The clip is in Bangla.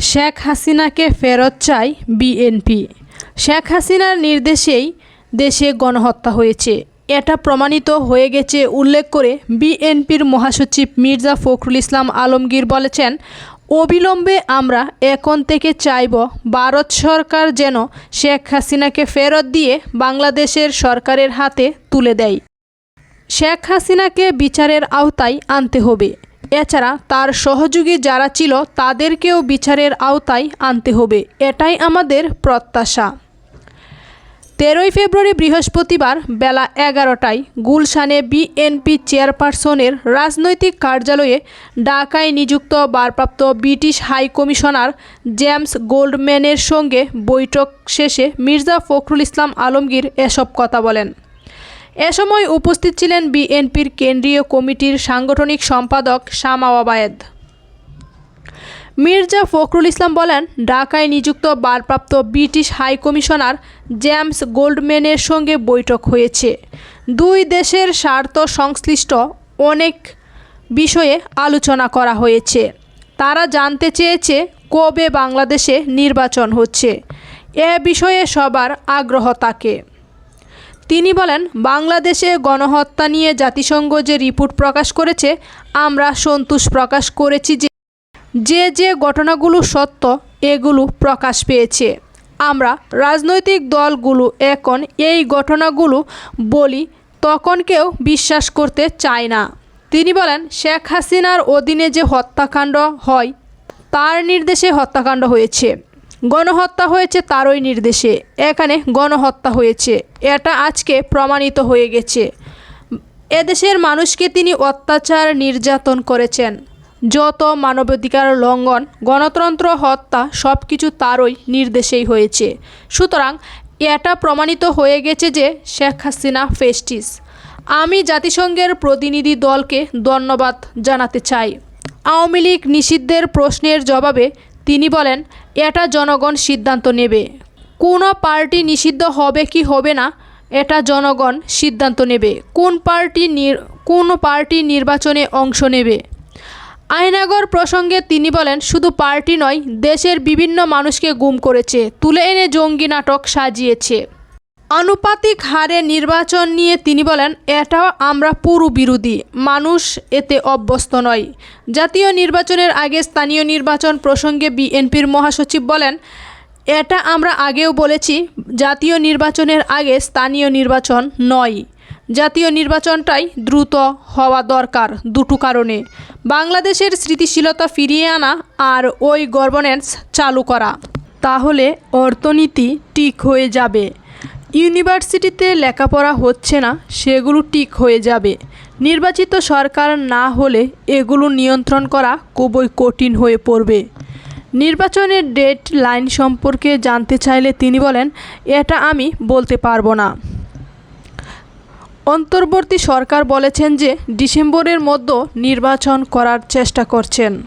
শেখ হাসিনাকে ফেরত চায় বিএনপি। শেখ হাসিনার নির্দেশেই দেশে গণহত্যা হয়েছে। এটা প্রমাণিত হয়ে গেছে উল্লেখ করে বিএনপির মহাসচিব মির্জা ফখরুল ইসলাম আলমগীর বলেছেন, অবিলম্বে আমরা এখন থেকে চাইব ভারত সরকার যেন শেখ হাসিনাকে ফেরত দিয়ে বাংলাদেশের সরকারের হাতে তুলে দেয়। শেখ হাসিনাকে বিচারের আওতায় আনতে হবে। এছাড়া তার সহযোগী যারা ছিল তাদেরকেও বিচারের আওতায় আনতে হবে। এটাই আমাদের প্রত্যাশা। তেরোই ফেব্রুয়ারি বৃহস্পতিবার বেলা এগারোটায় গুলশানে বিএনপি চেয়ারপারসনের রাজনৈতিক কার্যালয়ে ঢাকায় নিযুক্ত ভারপ্রাপ্ত ব্রিটিশ হাই কমিশনার জেমস গোল্ডম্যানের সঙ্গে বৈঠক শেষে মির্জা ফখরুল ইসলাম আলমগীর এসব কথা বলেন। এ সময় উপস্থিত ছিলেন বিএনপির কেন্দ্রীয় কমিটির সাংগঠনিক সম্পাদক শামা ওবায়েদ। মির্জা ফখরুল ইসলাম বলেন, ঢাকায় নিযুক্ত ভারপ্রাপ্ত ব্রিটিশ হাই কমিশনার জেমস গোল্ডম্যানের সঙ্গে বৈঠক হয়েছে। দুই দেশের স্বার্থ সংশ্লিষ্ট অনেক বিষয়ে আলোচনা করা হয়েছে। তারা জানতে চেয়েছে কবে বাংলাদেশে নির্বাচন হচ্ছে। এ বিষয়ে সবার আগ্রহ থাকে তিনি বলেন, বাংলাদেশে গণহত্যা নিয়ে জাতিসংঘ যে রিপোর্ট প্রকাশ করেছে, আমরা সন্তোষ প্রকাশ করেছি যে যে যে ঘটনাগুলো সত্য, এগুলো প্রকাশ পেয়েছে। আমরা রাজনৈতিক দলগুলো এখন এই ঘটনাগুলো বলি, তখন কেউ বিশ্বাস করতে চায় না। তিনি বলেন, শেখ হাসিনার অধীনে যে হত্যাকাণ্ড হয়, তার নির্দেশে হত্যাকাণ্ড হয়েছে। গণহত্যা হয়েছে তারই নির্দেশে। এখানে গণহত্যা হয়েছে। এটা আজকে প্রমাণিত হয়ে গেছে। এদেশের মানুষকে তিনি অত্যাচার নির্যাতন করেছেন। যত মানবাধিকার লঙ্ঘন, গণতন্ত্র হত্যা সব কিছু তারই নির্দেশেই হয়েছে। সুতরাং এটা প্রমাণিত হয়ে গেছে যে শেখ হাসিনা ফেস্টিস। আমি জাতিসংঘের প্রতিনিধি দলকে ধন্যবাদ জানাতে চাই। আওয়ামী লীগ নিষিদ্ধের প্রশ্নের জবাবে তিনি বলেন এটা জনগণ সিদ্ধান্ত নেবে। কোনো পার্টি নিষিদ্ধ হবে কি হবে না, এটা জনগণ সিদ্ধান্ত নেবে। কোন পার্টি কোন পার্টি নির্বাচনে অংশ নেবে। আইনাগর প্রসঙ্গে তিনি বলেন, শুধু পার্টি নয়, দেশের বিভিন্ন মানুষকে গুম করেছে, তুলে এনে জঙ্গি নাটক সাজিয়েছে। আনুপাতিক হারে নির্বাচন নিয়ে তিনি বলেন, এটাও আমরা পুরো বিরোধী। মানুষ এতে অভ্যস্ত নয়। জাতীয় নির্বাচনের আগে স্থানীয় নির্বাচন প্রসঙ্গে বিএনপির মহাসচিব বলেন, এটা আমরা আগেও বলেছি, জাতীয় নির্বাচনের আগে স্থানীয় নির্বাচন নয়। জাতীয় নির্বাচনটাই দ্রুত হওয়া দরকার দুটো কারণে। বাংলাদেশের স্মৃতিশীলতা ফিরিয়ে আনা আর ওই গভর্নেন্স চালু করা। তাহলে অর্থনীতি ঠিক হয়ে যাবে। ইউনিভার্সিটিতে লেখাপড়া হচ্ছে না, সেগুলো ঠিক হয়ে যাবে। নির্বাচিত সরকার না হলে এগুলো নিয়ন্ত্রণ করা খুবই কঠিন হয়ে পড়বে। নির্বাচনের ডেট লাইন সম্পর্কে জানতে চাইলে তিনি বলেন, এটা আমি বলতে পারব না। অন্তর্বর্তী সরকার বলেছেন যে, ডিসেম্বরের মধ্যে নির্বাচন করার চেষ্টা করছেন।